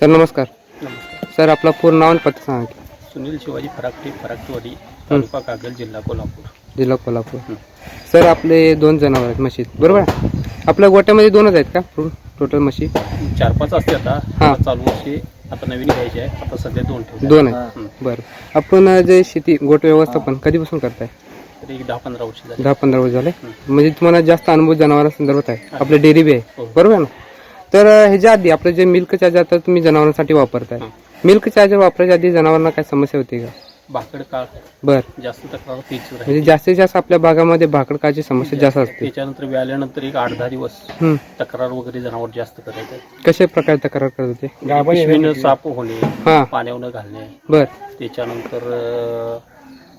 Sir नमस्कार. नमस्कार. Sir आपला पूर्ण नाव आणि पत्ता सांगा की. सुनील शिवाजी फराकटे फराकटवाडी तालुका कागल जिल्हा कोल्हापूर. जिल्हा कोल्हापूर. सर आपले दोन जनावर आहेत म्हशी. बरोबर? आहे? आपल्या गोट्यामध्ये दोनच आहेत का? टोटल म्हशी? चार पाच असते आता. हा. आता चालू वर्षी आता नवीन घ्यायचे आहे. आता सध्या दोन ठेवले दोन आहेत. बरं. आपण अं, जे शेती गोट व्यवस्थापन कधीपासून करताय? तरी एक दहा पंधरा वर्ष झाली. दहा पंधरा वर्ष झाले. म्हणजे तुम्हाला जास्त अनुभव जनावरांसंदर्भात आहे. आपले डेअरी बी आहे. हो. बरोबर आहे ना? तर ह्याच्या आधी आपलं जे मिल्क चार्जर आता तुम्ही जनावरांसाठी वापरताय. मिल्क चार्जर वापरायच्या आधी जनावरांना काय समस्या होती का? भाकड काळ. बर. जास्त तक्रार राहील. म्हणजे जास्तीत जास्त आपल्या भागामध्ये भाकडकाची समस्या जास्त असते. त्याच्यानंतर व्याल्यानंतर एक आठ दहा दिवस. तक्रार वगैरे जनावर जास्त करायचं. कशा प्रकारे तक्रार करत होते? पिशवीनं साप होणे हा. पाण्यावर घालणे. बर. त्याच्यानंतर अं,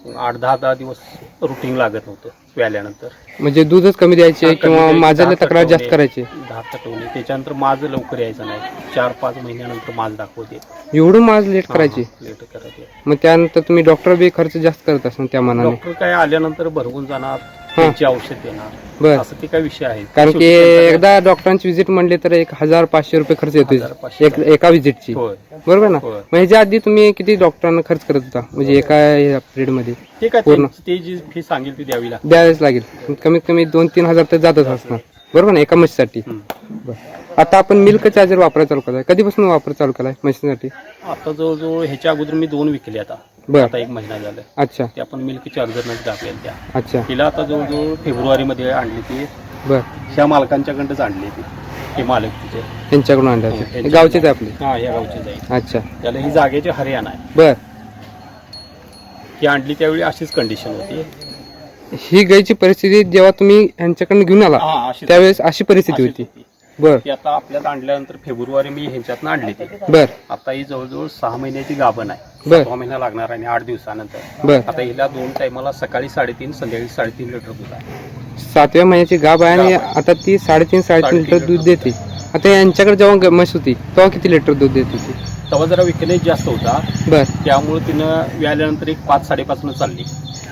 आठ दहा दहा दिवस रुटीन लागत नव्हतं व्याल्यानंतर म्हणजे दूधच कमी द्यायचे किंवा माझ्याला तक्रार जास्त करायची? दहा तटवणे. त्याच्यानंतर माझं लवकर यायचं नाही. चार पाच महिन्यानंतर माझ दाखवते. एवढं माझ लेट करायची? लेट करायचे. मग त्यानंतर तुम्ही डॉक्टर बी खर्च जास्त करत असाल त्या मनाने? डॉक्टर काय आल्यानंतर भरवून जाणार. त्यांची औषध देणार. बर. असं ते काय विषय आहे कारण की एकदा डॉक्टरांची व्हिजिट म्हणली तर एक हजार पाचशे रुपये खर्च येतो पाचशे एक एका व्हिजिटची होय. बरोबर ना? होय. मग ह्याच्या आधी तुम्ही किती डॉक्टरांना खर्च करत होता? म्हणजे एका पिरियडमध्ये ते काय पूर्ण. ते- ते जी फी सांगेल ती द्यावी लागते. द्यावेच लागेल. कमीत कमी दोन तीन हजार तर जातच असणार. बरोबर ना? एका म्हशीसाठी हम्म. बरं. आता आपण मिल्क चार्जर वापरायला चालू केलाय. कधीपासून वापर चालू केलाय म्हशीसाठी आता जवळजवळ ह्याच्या अगोदर मी दोन विकले आता. बर. आता एक महिना झाला अच्छा. ते आपण मिल्क चार्जरमध्ये टाकले त्या. अच्छा. तिला आता जवळजवळ फेब्रुवारी मध्ये आणली ती. बर. ह्या मालकांच्याकडंच आणली ती. हे मालक तिचे. त्यांच्याकडून आणले हो. गावचेच आहे आपले? हा या गावचे जाईल अच्छा. त्याला ही जागेची हरियाणा आहे. बर. ती आणली त्यावेळी अशीच कंडिशन होती. ही गायची परिस्थिती जेव्हा तुम्ही यांच्याकडनं घेऊन आला हा अशीच त्यावेळेस अशी परिस्थिती होती. बर. ती आता आपल्यात आणल्यानंतर फेब्रुवारी मी ह्यांच्यातनं आणली ती. बर. आता ही जवळजवळ सहा महिन्याची गाभण आहे. बर. सहा महिना लागणार आणि आठ दिवसानंतर. बर. आता हिला दोन टायमाला सकाळी साडेतीन संध्याकाळी साडेतीन लिटर दूध आहे. सातव्या महिन्याची गाभ आहे आणि गाभ आहे. आता ती साडेतीन साडेतीन साडेतीन लिटर दूध देते आता यांच्याकडे जेव्हा ग- म्हैस होती तेव्हा किती लिटर दूध देत होती? तेव्हा जरा विकनेस जास्त होता. बर. त्यामुळे तिनं व्याल्यानंतर एक पाच साडेपाचनं चालली.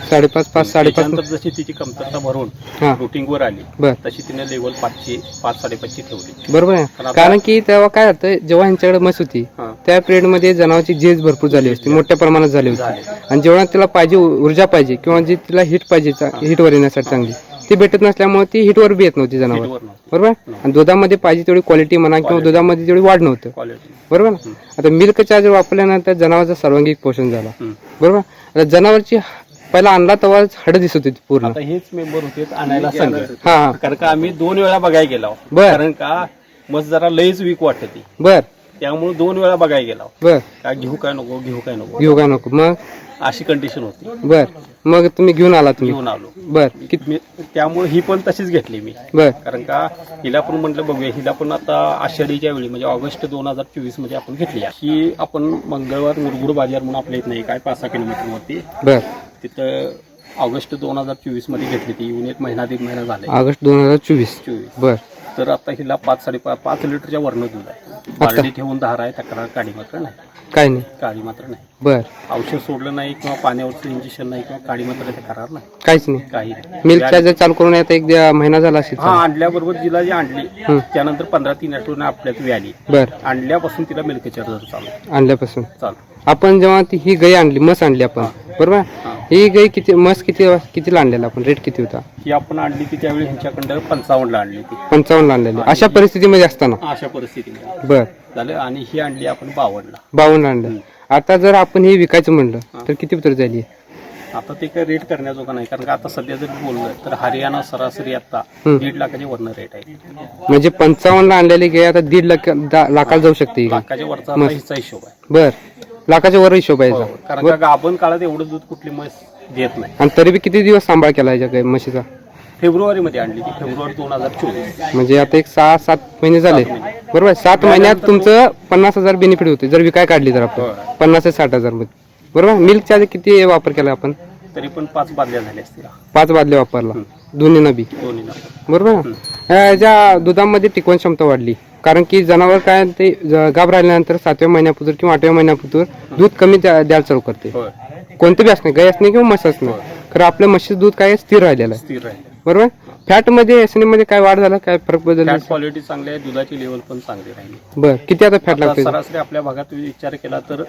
साडेपाच पाच साडेपाच. त्याच्यानंतर जशी तिची कमतरता भरून हा. रुटीनवर आली बर. तशी तिने लेवल पाचशे पाच साडेपाचची ठेवली. बरोबर पण आहे आता- कारण की तेव्हा काय होतं जेव्हा यांच्याकडे म्हैस होती हा. त्या पिरियडमध्ये जनावरची झीज भरपूर झाली होती मोठ्या प्रमाणात झाली होती. झाली. आणि जेव्हा तिला पाहिजे ऊर्जा पाहिजे किंवा जी तिला हिट पाहिजे हिटवर येण्यासाठी चांगली ती भेटत नसल्यामुळे ती हिटवर बी येत नव्हती जनावर. हिटवर नव्हती. बरोबर? आणि दुधामध्ये पाहिजे तेवढी क्वालिटी म्हणा किंवा. दुधामध्ये तेवढी वाढ नव्हतं. क्वालिटी बरोबर? ना आता मिल्क चार्जर वापरल्यानंतर जनावरचं सर्वांगीण पोषण झाला. बरोबर? आता जनावरची पहिला आणला तेव्हा हड दिसत होती पूर्ण. आता हेच मेंबर होते आणायला सांग हा हा. कारण का आम्ही दोन वेळा बघायला गेलो. बर. कारण का मस्त जरा लईच वीक वाटत ती बर. त्यामुळे दोन वेळा बघायला गेलो. बर. का घेऊ काय नको घेऊ काय नको. घेऊ का नको. मग? अशी कंडिशन होती. बर. मग तुम्ही घेऊन आला तुम्ही? घेऊन आलो. बर. कित मी- त्यामुळे ही पण तशीच घेतली मी. बर. कारण का हिला पण म्हटलं बघूया. हिला पण आता आषाढीच्या वेळी म्हणजे ऑगस्ट दोन हजार चोवीसमध्ये आपण घेतली. ही आपण मंगळवार मुरगुड बाजार म्हणून आपल्या इथं नाही काय पाच सहा किलोमीटर वरती बर. तिथं ऑगस्ट दोन हजार चोवीसमध्ये घेतली ती. येऊन एक महिना दीड महिना झालाय. ऑगस्ट दोन हजार चोवीस. चोवीस. बर. तर आता हिला पाच साडेपाच पाच लिटरच्या वरनं दूध आहे. बारडी ठेवून धार आहे तक्रार काळी मात्र नाही. काय नाही. काळी मात्र नाही. बर. औषध सोडलं नाही किंवा पाण्यावरचं इंजेक्शन नाही किंवा काळी मात्र ते करार नाही. काहीच नाही. काही नाही. मिल्क चार्जर चालू करून आता एक महिना झाला असेल हा आणल्याबरोबर जिला जी आणली हं. त्यानंतर पंधरा तीन आठवड्याने आपल्यात व्याली. बर. आणल्यापासून तिला मिल्क चार्जर चालू. आणल्यापासून. चालू. आपण जेव्हा ती ही गाय आणली मस आणली आपण. बरोबर? हा. गाय किती मस किती कितीला आणलेला आपण रेट किती होता? ही आपण आणली ती त्यावेळी ह्यांच्याकडं पंचावन्नला आणली ती पंचावन्न आणलेली. अशा परिस्थितीमध्ये असताना? अशा परिस्थितीमध्ये. बर. झालं आणि ही आणली आपण बावन्नला बावन्न आणलं. आता जर आपण हे विकायचं म्हणलं तर किती जाईल ही? आता ते काय रेट करण्याजोगं नाही कारण का आता सध्या जर बोललं तर हरियाणा सरासरी आता. दीड लाखाच्या वरनं रेट आहे. म्हणजे पंचावन्नला आणलेली गाय आता दीड लाख लाखाला जाऊ शकते लाखाच्या वरचा हिचा हिशोब आहे. बर. लाखाच्या वर हिशोब आहे हो, याचा. कारण का गाभण काळात एवढं दूध कुठली म्हैस देत नाही. आणि तरी बी किती दिवस सांभाळ केला याच्या गाय म्हशीचा? फेब्रुवारी मध्ये आणली ती फेब्रुवारी दोन हजार चोवीस. म्हणजे आता एक सहा सात महिने झाले. बरोबर आहे? सात महिन्यात तुमचं पन्नास हजार बेनिफिट होते. जर विकाय काढली तर आपण. पन्नास ते साठ हजारमध्ये बरोबर मिल्क चार्ज किती वापर केला आपण? तरी पण पाच बादल्या झाल्या असतील. पाच बादल्या वापरला. दोन्ही नबी दोन्ही बरोबर ना? याच्या दुधामध्ये टिकवण क्षमता वाढली. कारण की जनावर काय ते गाभ राहिल्यानंतर सातव्या महिन्यापुतर किंवा आठव्या महिन्यापुतर दूध कमी द्या- द्यायला चालू करते. कोणतं बी असणे गाय असणे किंवा म्हस असणे. खरं आपल्या म्हशीचं दूध काय स्थिर राहिलेलं आहे. स्थिर आहे. बरोबर? फॅटमध्ये एसमध्ये काय वाढ झाला? काय फरक बदल फॅट क्वालिटी चांगली आहे दुधाची लेवल पण चांगली राहिली. बर किती आता फॅट आता लागते सरासरी आपल्या भागात विचार केला तर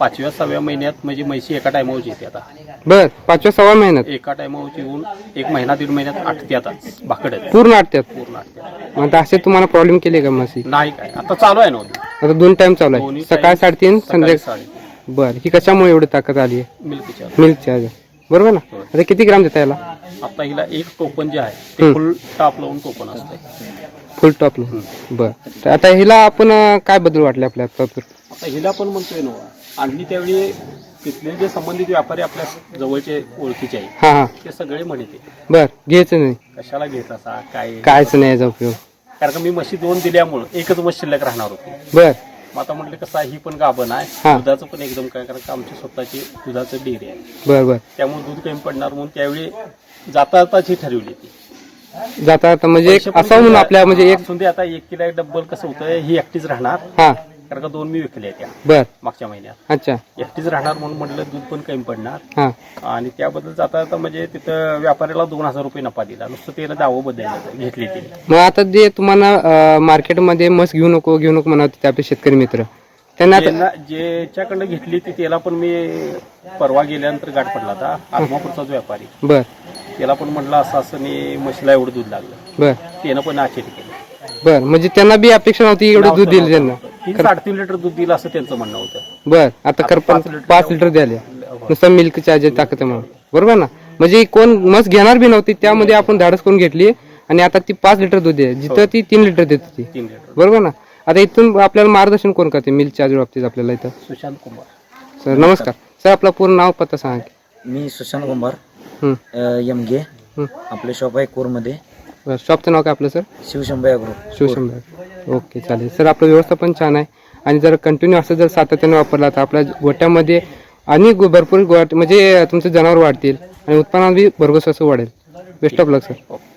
पाचव्या सहाव्या महिन्यात म्हणजे म्हशी एका टायमावर येते आता. बर पाचव्या सव्वा महिन्यात? एका टायमावर येऊन एक महिना दीड महिन्यात आटते आता बाकड आहेत पूर्ण आटत्यात? पूर्ण आटते मग आता असे तुम्हाला प्रॉब्लेम केले का मसी नाही काय आता चालू आहे ना. आता दोन टाइम चालू आहे. दोन्ही सकाळ time साडेतीन सकाळी संध्याकाळ साडे बर ही कशामुळे एवढी ताकद आली आहे? मिल्कच्या मिल्क चार्ज बरोबर ना? आता किती ग्राम देता याला? आता हिला एक टोपन जे आहे ते फुल टाप लावून टोपन असतंय. फुल टॉप बर. तर आता हिला आपण अं, काय बदल वाटले आपल्या आता आता हिला पण म्हणतोय ना आणली त्यावेळी तिथले जे संबंधित व्यापारी आपल्या जवळचे ओळखीचे आहेत हा हा. ते सगळे म्हणते. बर घ्यायचं नाही. कशाला घेत असा? काय? कायच नाही याचा उपयोग. कारण का मी म्हशी दोन दिल्यामुळं एकच म्हशी शिल्लक राहणार होती. बर. मग आता म्हटलं कसं आहे, ही पण गाभण आहे. दुधाचं पण एकदम काय कारण का आमची स्वतःची दुधाचं डेअरी आहे. बर बर. त्यामुळे दूध कमी पडणार म्हणून त्यावेळी जाता जाताच ही ठरवली ती. जाता आता म्हणजे एक पैसे पण असा म्हणून आपल्या म्हणजे एक असून दे आता एक किलो एक डब्बल कसं होतं ही एकटीच राहणार. हा. कारण का दोन मी विकल्या त्या बर. मागच्या महिन्यात. अच्छा. एकटीच राहणार म्हणून म्हटलं दूध पण कमी पडणार. हा. आणि त्याबद्दल जाता जाता म्हणजे तिथं व्यापाऱ्याला दोन हजार रुपये नफा दिला. नुसतं त्याला दावं बदललं घेतली तिने मग आता जे तुम्हाला मार्केटमध्ये मस घेऊ नको घेऊ नको म्हणत होते आपले शेतकरी मित्र. त्यांना आता ज्याच्याकडनं घेतली ती त्याला पण मी परवा गेल्यानंतर गाठ पडला होता. आत्मापूरचा जो व्यापारी. बर. त्याला पण म्हटलं असं असं नाही म्हशीला एवढं दूध लागलं. बर. त्यानं पण आश्चर्य केलं बर. म्हणजे त्यांना बी अपेक्षा नव्हती एवढं दूध दिलं त्यांना. तीन साडेतीन लिटर दूध दिलं असं त्यांचं म्हणणं होतं. बर आता खरं पाच लिटर पाच लिटर द्याले नुसतं मिल्क चार्ज ताकद आहे म्हणून. बरोबर ना? म्हणजे कोण मस घेणार बी नव्हती त्यामध्ये आपण धाडस करून घेतली आणि आता ती पाच लिटर दूध आहे. जिथं ती तीन लिटर देत होती तीन लिटर. बरोबर ना? आता इथून आपल्याला मार्गदर्शन कोण करते मिल्क चार्ज बाबतीत आपल्याला इथं? सुशांत कुमार सर नमस्कार. सर आपलं पूर्ण नाव पत्ता सांगा की. मी सुशांत कुंभार हं, एम गे हं. आपले शॉप आहे कोरमध्ये. बरं शॉपचं नाव काय आपलं सर? शिवशंभया ग्रुप शिवशंभर ओके चालेल. सर आपलं व्यवस्था पण छान आहे. आणि जर कंटिन्यू असं जर सातत्याने वापरला तर आपल्या गोट्यामध्ये आणि गो- भरपूर गोट म्हणजे तुमचे जनावर वाढतील आणि उत्पन्न बी भरघोस असं वाढेल. Best of luck sir okay